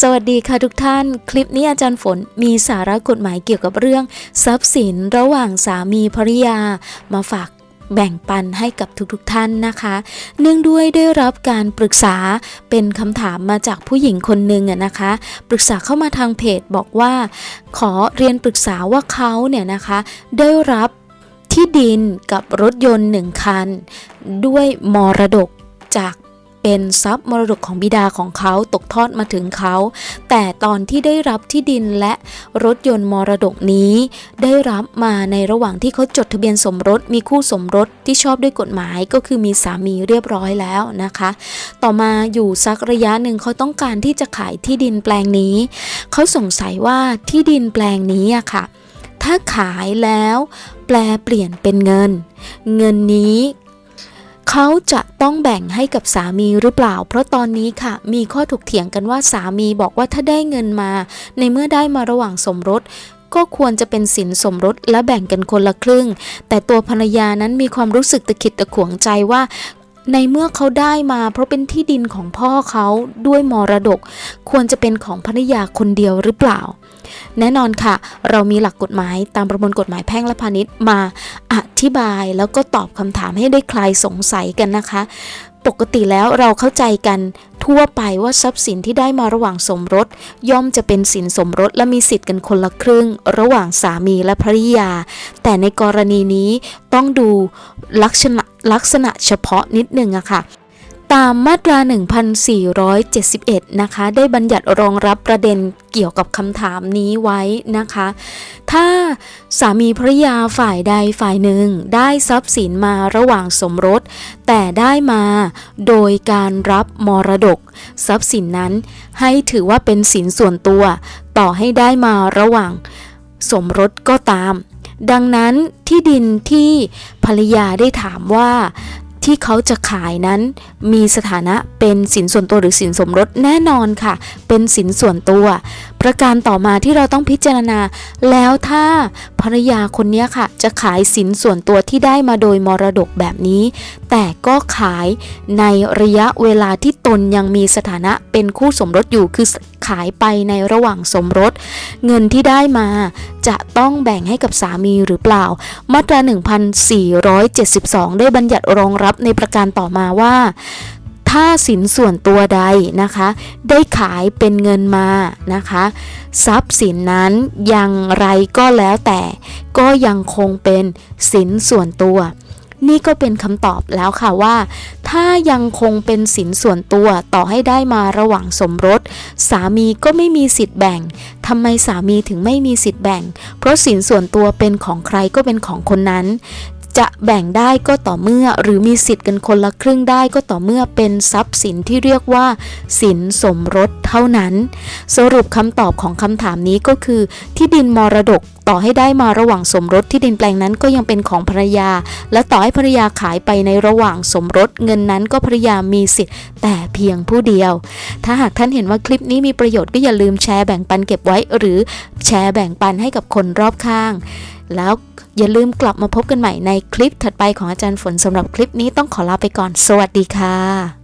สวัสดีค่ะทุกท่าน คลิปนี้อาจารย์ฝนมีสาระกฎหมายเกี่ยวกับเรื่อง ทรัพย์สินระหว่างสามีภริยา มาฝากแบ่งปันให้กับทุกๆท่านนะคะ เนื่องด้วยได้รับการปรึกษาเป็นคำถามมาจากผู้หญิงคนหนึ่งอะนะคะ ปรึกษาเข้ามาทางเพจบอกว่า ขอเรียนปรึกษาว่าเขาเนี่ยนะคะ ได้รับที่ดินกับรถยนต์หนึ่งคัน ด้วยมรดกจาก เป็นทรัพย์มรดกของบิดาของเขาตกทอดมาถึงเขา แต่ตอนที่ได้รับที่ดินและรถยนต์มรดกนี้ ได้รับมาในระหว่างที่เขาจดทะเบียนสมรสมีคู่สมรสที่ชอบด้วยกฎหมายก็คือมีสามีเรียบร้อยแล้วนะคะ ต่อมาอยู่สักระยะหนึ่งเขาต้องการที่จะขายที่ดินแปลงนี้ เขาสงสัยว่าที่ดินแปลงนี้อะค่ะ ถ้าขายแล้วแปลเปลี่ยนเป็นเงิน เงินนี้ เขาจะต้องแบ่งให้กับสามีหรือเปล่า เพราะตอนนี้ค่ะ มีข้อถกเถียงกันว่าสามีบอกว่าถ้าได้เงินมา ในเมื่อได้มาระหว่างสมรสก็ควรจะเป็นสินสมรสและแบ่งกันคนละครึ่ง แต่ตัวภรรยานั้นมีความรู้สึกตะขิดตะขวงใจว่า ในเมื่อเขาได้มาเพราะเป็นที่ดินของพ่อเขาด้วยมรดก ควรจะเป็นของภรรยาคนเดียวหรือเปล่า แน่นอนค่ะ เรามีหลักกฎหมายตามประมวลกฎหมายแพ่งและพาณิชย์มาอธิบายแล้วก็ตอบคำถามให้ได้คลายสงสัยกันนะคะ ปกติแล้วเราเข้าใจกันทั่วไปว่าทรัพย์สินที่ได้มาระหว่างสมรส ย่อมจะเป็นสินสมรสและมีสิทธิ์กันคนละครึ่ง ระหว่างสามีและภริยา แต่ในกรณีนี้ต้องดูลักษณะ ลักษณะเฉพาะนิดหนึ่งอะค่ะตามมาตรา 1471 นะคะ ได้บัญญัติรองรับประเด็นเกี่ยวกับคำถามนี้ไว้นะคะ ถ้าสามีภรรยาฝ่ายใดฝ่ายหนึ่งได้ทรัพย์สินมาระหว่างสมรส แต่ได้มาโดยการรับมรดก ทรัพย์สินนั้นให้ถือว่าเป็นสินส่วนตัว ต่อให้ได้มาระหว่างสมรสก็ตาม ดังนั้นที่ดินที่ภรรยาได้ถามว่าที่เขาจะขายนั้นมีสถานะเป็นสินส่วนตัวหรือสินสมรสแน่นอนค่ะ เป็นสินส่วนตัว ประการต่อมาที่เราต้องพิจารณา แล้วถ้าภรรยาคนนี้ค่ะ จะขายสินส่วนตัวที่ได้มาโดยมรดกแบบนี้ แต่ก็ขายในระยะเวลาที่ตนยังมีสถานะเป็นคู่สมรสอยู่คือ ขายไปในระหว่างสมรส เงินที่ได้มาจะต้องแบ่งให้กับสามีหรือเปล่า มาตรา 1472 ได้บัญญัติรองรับในประการต่อมาว่า ถ้าสินส่วนตัวใดนะคะ ได้ขายเป็นเงินมานะคะ ทรัพย์สินนั้นอย่างไรก็แล้วแต่ ก็ยังคงเป็นสินส่วนตัว นี่ก็เป็นคำตอบแล้วค่ะว่า ถ้ายังคงเป็นสินส่วนตัวต่อให้ได้มาระหว่างสมรส สามีก็ไม่มีสิทธิ์แบ่งทำไมสามีถึงไม่มีสิทธิ์แบ่ง เพราะสินส่วนตัวเป็นของใครก็เป็นของคนนั้นจะแบ่งได้ก็ต่อเมื่อหรือมีสิทธิ์กันคนละครึ่งได้ก็ต่อเมื่อเป็นทรัพย์สินที่เรียกว่า สินสมรสเท่านั้น สรุปคำตอบของคำถามนี้ก็คือ ที่ดินมรดก ต่อให้ได้มาระหว่างสมรสที่ดินแปลงนั้นก็ยังเป็นของภรรยา และต่อให้ภรรยาขายไปในระหว่างสมรสเงินนั้นก็ภรรยามีสิทธิ์ แต่เพียงผู้เดียว ถ้าหากท่านเห็นว่าคลิปนี้มีประโยชน์ก็อย่าลืมแชร์แบ่งปันเก็บไว้ หรือแชร์แบ่งปันให้กับคนรอบข้าง แล้วอย่าลืมกลับมาพบกันใหม่ในคลิปถัดไปของอาจารย์ฝนสำหรับคลิปนี้ต้องขอลาไปก่อน สวัสดีค่ะ